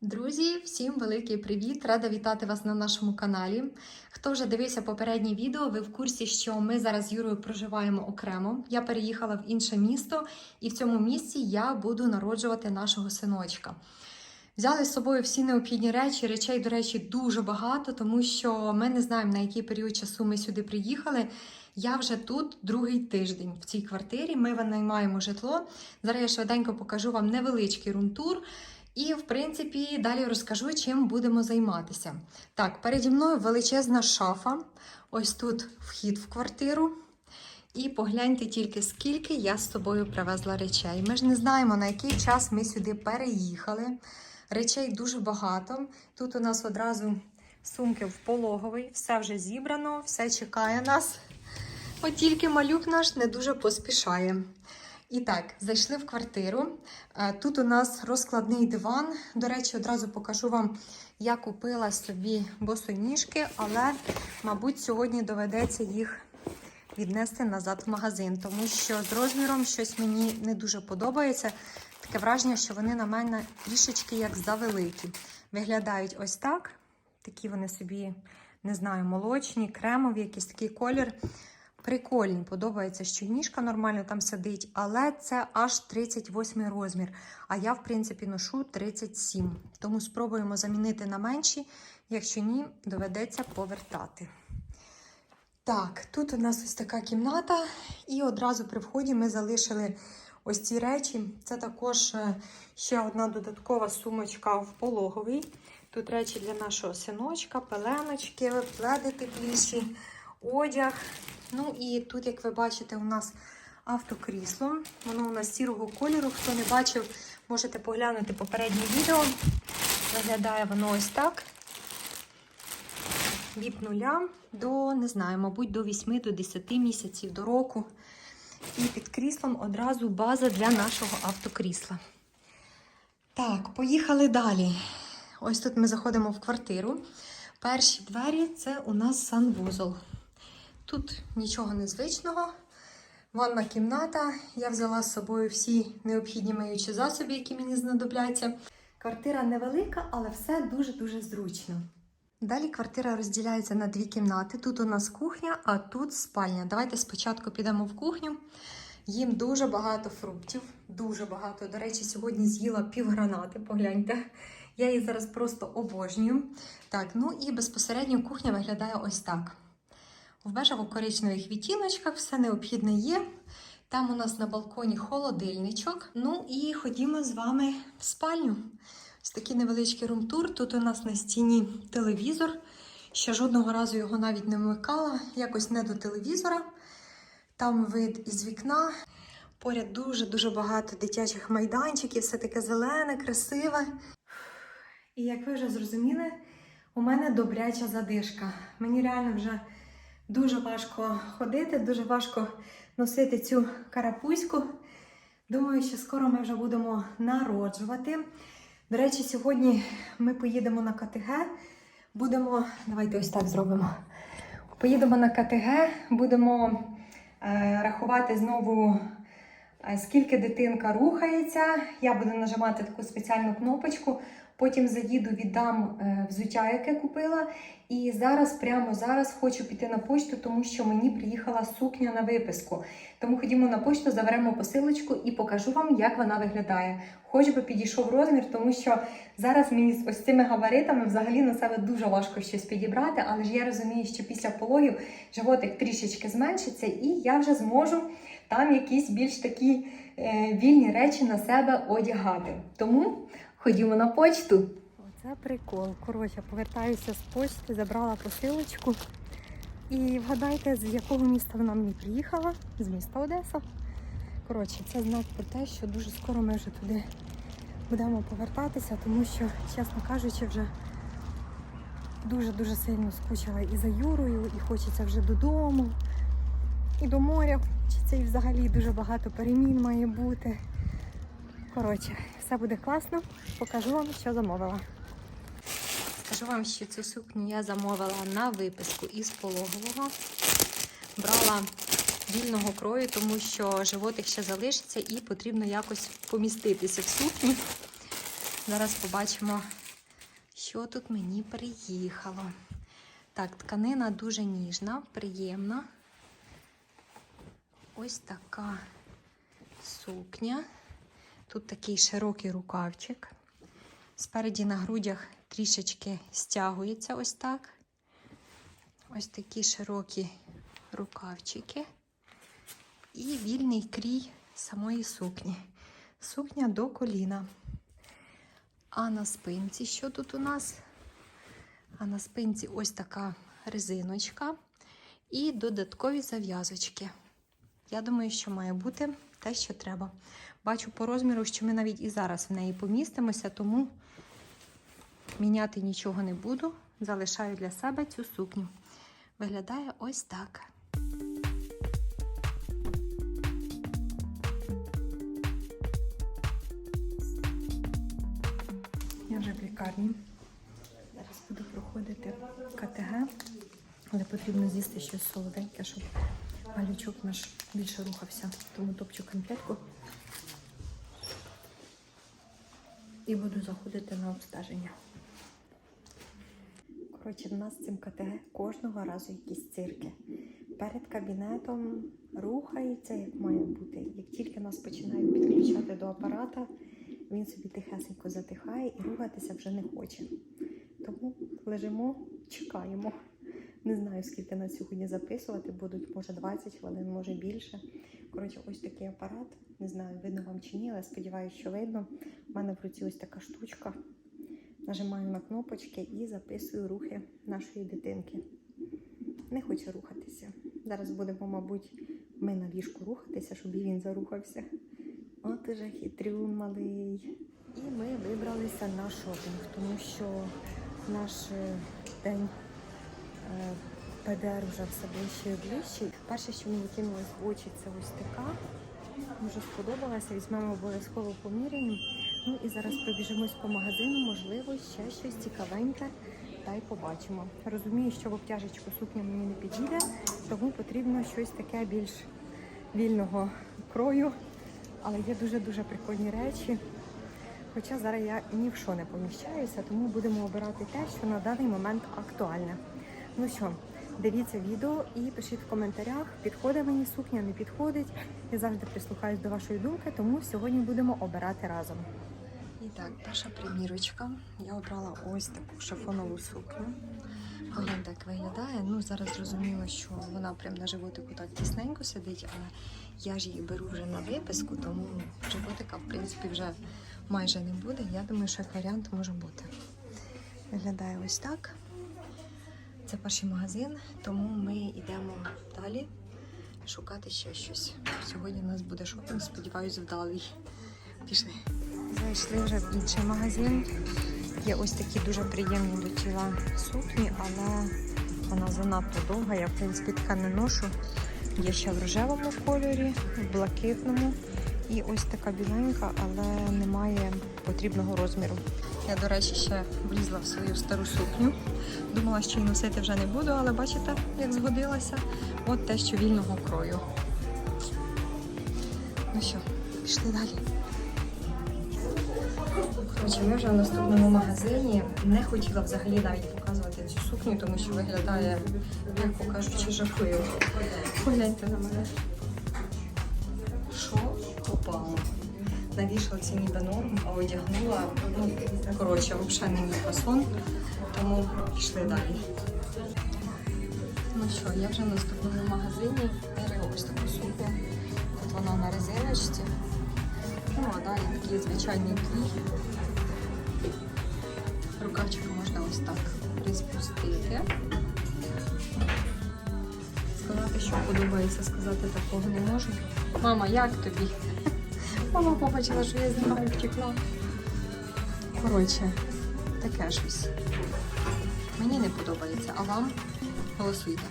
Друзі, всім великий привіт! Рада вітати вас на нашому каналі. Хто вже дивився попереднє відео, ви в курсі, що ми зараз з Юрою проживаємо окремо. Я переїхала в інше місто, і в цьому місці я буду народжувати нашого синочка. Взяли з собою всі необхідні речі. Речей, до речі, дуже багато, тому що ми не знаємо, на який період часу ми сюди приїхали. Я вже тут другий тиждень в цій квартирі. Ми винаймаємо житло. Зараз я швиденько покажу вам невеличкий румтур. І, в принципі, далі розкажу, чим будемо займатися. Так, переді мною величезна шафа. Ось тут вхід в квартиру. І погляньте тільки, скільки я з собою привезла речей. Ми ж не знаємо, на який час ми сюди переїхали. Речей дуже багато. Тут у нас одразу сумки в пологовий, все вже зібрано, все чекає нас. От тільки малюк наш не дуже поспішає. І так, зайшли в квартиру. Е, Тут у нас розкладний диван. До речі, одразу покажу вам, я купила собі босоніжки, але, мабуть, сьогодні доведеться їх віднести назад в магазин, тому що з розміром щось мені не дуже подобається. Таке враження, що вони на мене трішечки як завеликі. Виглядають ось так. Такі вони собі, не знаю, молочні, кремові, якийсь такий колір. Прикольні, подобається, що ніжка нормально там сидить, але це аж 38 розмір. А я, в принципі, ношу 37. Тому спробуємо замінити на менші. Якщо ні, доведеться повертати. Так, тут у нас ось така кімната, і одразу при вході ми залишили ось ці речі. Це також е, ще одна додаткова сумочка в пологовий. Тут речі для нашого синочка, пеленочки, пледи тепліші, одяг. Ну і тут, як ви бачите, у нас автокрісло. Воно у нас сірого кольору. Хто не бачив, можете поглянути попереднє відео. Виглядає воно ось так. Від нуля до, не знаю, мабуть, до 8 до 10 місяців до року. І під кріслом одразу база для нашого автокрісла. Так, поїхали далі. Ось тут ми заходимо в квартиру. Перші двері це у нас санвузол. Тут нічого незвичного. Ванна кімната. Я взяла з собою всі необхідні миючі засоби, які мені знадобляться. Квартира невелика, але все дуже-дуже зручно. Далі квартира розділяється на дві кімнати. Тут у нас кухня, а тут спальня. Давайте спочатку підемо в кухню. Їм дуже багато фруктів, дуже багато. До речі, сьогодні з'їла півгранати, погляньте. Я її зараз просто обожнюю. Так, ну і безпосередньо кухня виглядає ось так. В бежево-коричневих відтіночках все необхідне є. Там у нас на балконі холодильничок. Ну і ходімо з вами в спальню. Ось такий невеличкий румтур. Тут у нас на стіні телевізор. Ще жодного разу його навіть не вмикала, якось не до телевізора. Там вид із вікна. Поряд дуже-дуже багато дитячих майданчиків, все таке зелене, красиве. І як ви вже зрозуміли, у мене добряча задишка. Мені реально вже дуже важко ходити, дуже важко носити цю карапузьку. Думаю, що скоро ми вже будемо народжувати. До речі, сьогодні ми поїдемо на КТГ. Будемо, давайте ось так зробимо. Поїдемо на КТГ, будемо е, рахувати знову, е, скільки дитинка рухається. Я буду нажимати таку спеціальну кнопочку. Потім заїду, віддам е, взуття, яке купила. І зараз, прямо зараз, хочу піти на почту, тому що мені приїхала сукня на виписку. Тому ходімо на почту, заберемо посилочку і покажу вам, як вона виглядає. Хоч би підійшов розмір, тому що зараз мені з ось цими габаритами взагалі на себе дуже важко щось підібрати, але ж я розумію, що після пологів животик трішечки зменшиться, і я вже зможу там якісь більш такі е, вільні речі на себе одягати. Тому ходімо на почту. Оце прикол. Коротше, повертаюся з почти, забрала посилочку. І вгадайте, з якого міста вона мені приїхала? З міста Одеса. Коротше, це знак про те, що дуже скоро ми вже туди будемо повертатися, тому що, чесно кажучи, вже дуже-дуже сильно скучила і за Юрою, і хочеться вже додому, і до моря. Хочеться, і взагалі дуже багато перемін має бути. Коротше, все буде класно. Покажу вам, що замовила. Скажу вам, що цю сукню я замовила на виписку із пологового. Брала вільного крою, тому що животик ще залишиться і потрібно якось поміститися в сукню. Зараз побачимо, що тут мені приїхало. Так, тканина дуже ніжна, приємна. Ось така сукня. Тут такий широкий рукавчик. Спереді на грудях трішечки стягується ось так. Ось такі широкі рукавчики. І вільний крій самої сукні. Сукня до коліна. А на спинці що тут у нас? А на спинці ось така резиночка і додаткові зав'язочки. Я думаю, що має бути те, що треба. Бачу по розміру, що ми навіть і зараз в неї помістимося, тому міняти нічого не буду. Залишаю для себе цю сукню. Виглядає ось так. Я вже в лікарні. Зараз буду проходити КТГ, але потрібно з'їсти щось солоденьке, щоб малючок наш більше рухався. Тому топчу конфетку і буду заходити на обстеження. Коротше, в нас з цим КТГ кожного разу якісь цирки. Перед кабінетом рухається, як має бути. Як тільки нас починають підключати до апарата, він собі тихесенько затихає і рухатися вже не хоче. Тому лежимо, чекаємо. Не знаю, скільки нас сьогодні записувати будуть, може 20 хвилин, може більше. Коротше, ось такий апарат. Не знаю, видно вам чи ні, але сподіваюся, що видно. У мене в руці ось така штучка. Нажимаю на кнопочки і записую рухи нашої дитинки. Не хоче рухатися. Зараз будемо, мабуть, ми на ліжку рухатися, щоб і він зарухався. От уже хитрюн малий. І ми вибралися на шопінг, тому що наш е, день ПДР вже все ближче і ближче. Перше, що мені кинулось в очі, це ось така. Дуже сподобалася, візьмемо обов'язково поміряємо. Ну і зараз пробіжимось по магазину, можливо, ще щось цікавеньке та й побачимо. Розумію, що в обтяжечку сукня мені не підійде, тому потрібно щось таке більш вільного крою. Але є дуже-дуже прикольні речі. Хоча зараз я ні в що не поміщаюся, тому будемо обирати те, що на даний момент актуальне. Ну що, дивіться відео і пишіть в коментарях, підходить мені сукня, не підходить. Я завжди прислухаюсь до вашої думки, тому сьогодні будемо обирати разом. І так, перша примірочка. Я обрала ось таку шифонову сукню. Погляньте, як виглядає. Ну, зараз зрозуміло, що вона прям на животику так тісненько сидить, але я ж її беру вже на виписку, тому животика, в принципі, вже майже не буде. Я думаю, що варіант може бути. Виглядає ось так. Це перший магазин, тому ми йдемо далі шукати ще щось. Сьогодні у нас буде шопінг, сподіваюся, вдалий. Пішли. Зайшли вже в інший магазин. Є ось такі дуже приємні до тіла сукні, але вона занадто довга. Я, в принципі, така не ношу. Є ще в рожевому кольорі, в блакитному. І ось така біленька, але немає потрібного розміру. Я, до речі, ще влізла в свою стару сукню. Думала, що її носити вже не буду, але бачите, як згодилася. От те, що вільного крою. Ну що, пішли далі. Коротше, ми вже в наступному магазині не хотіла взагалі навіть показувати цю сукню, тому що виглядає, як кажучи, жахливо. Погляньте на мене. Що? Навішала це ніби норм, а одягнула. Ну, коротше, взагалі не мій фасон, тому пішли далі. Ну що, я вже в наступному магазині беру ось таку сукню. От вона на резиночці. Ну, а далі такий звичайний клій. Рукавчик можна ось так приспустити. Сказати, що подобається, сказати такого не можу. Мама, як тобі? Мама побачила, що я знімаю втікла. Коротше, таке щось. Мені не подобається, а вам голосуйте.